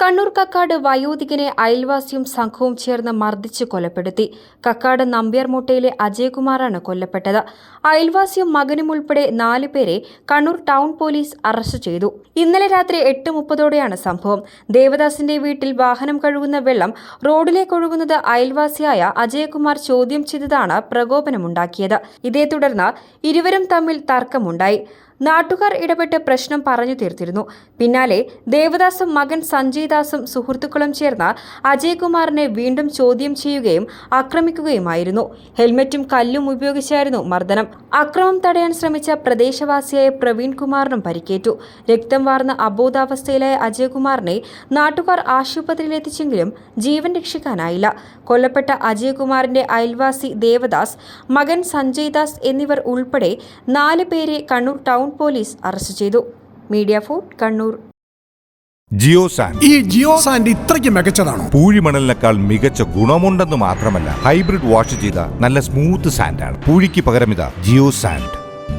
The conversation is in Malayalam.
കണ്ണൂർ കക്കാട് വയോധികനെ അയൽവാസിയും സംഘവും ചേർന്ന് മർദ്ദിച്ച് കൊലപ്പെടുത്തി. കക്കാട് നമ്പ്യാർമൂട്ടയിലെ അജയകുമാറാണ് കൊല്ലപ്പെട്ടത്. അയൽവാസിയും മകനും ഉൾപ്പെടെ നാലു പേരെ കണ്ണൂർ ടൗൺ പോലീസ് അറസ്റ്റ് ചെയ്തു. ഇന്നലെ രാത്രി എട്ട് മുപ്പതോടെയാണ് സംഭവം. ദേവദാസിന്റെ വീട്ടിൽ വാഹനം കഴുകുന്ന വെള്ളം റോഡിലേക്ക് ഒഴുകുന്നത് അയൽവാസിയായ അജയകുമാർ ചോദ്യം ചെയ്തതാണ് പ്രകോപനമുണ്ടാക്കിയത്. ഇതേ തുടർന്ന് ഇരുവരും തമ്മിൽ തർക്കമുണ്ടായി. നാട്ടുകാർ ഇടപെട്ട് പ്രശ്നം പറഞ്ഞു തീർത്തിരുന്നു. പിന്നാലെ ദേവദാസും മകൻ സഞ്ജയ് ദാസും സുഹൃത്തുക്കളും ചേർന്ന് അജയ്കുമാറിനെ വീണ്ടും ചോദ്യം ചെയ്യുകയും ആക്രമിക്കുകയുമായിരുന്നു. ഹെൽമറ്റും കല്ലും ഉപയോഗിച്ചായിരുന്നു മർദ്ദനം. അക്രമം തടയാൻ ശ്രമിച്ച പ്രദേശവാസിയായ പ്രവീൺ കുമാറിനും പരിക്കേറ്റു. രക്തം വാർന്ന അബോധാവസ്ഥയിലായ അജയ്കുമാറിനെ നാട്ടുകാർ ആശുപത്രിയിലെത്തിച്ചെങ്കിലും ജീവൻ രക്ഷിക്കാനായില്ല. കൊല്ലപ്പെട്ട അജയ്കുമാറിന്റെ അയൽവാസി ദേവദാസ് മകൻ സഞ്ജയ് ദാസ് എന്നിവർ ഉൾപ്പെടെ നാല് പേരെ കണ്ണൂർ ടൗൺ പോലീസ് അറസ്റ്റ് ചെയ്തു. Media for Kannur. Geo sand ഈ ജിയോ സാൻഡ് ഇത്രയ്ക്ക് മികച്ചതാണോ? പൂഴിമണലിനേക്കാൾ മികച്ച ഗുണമുണ്ടെന്ന് മാത്രമല്ല ഹൈബ്രിഡ് വാഷ് ചെയ്ത നല്ല സ്മൂത്ത് സാൻഡാണ്. പൂഴിക്ക് പകരം ഇതാ ജിയോ സാൻഡ്.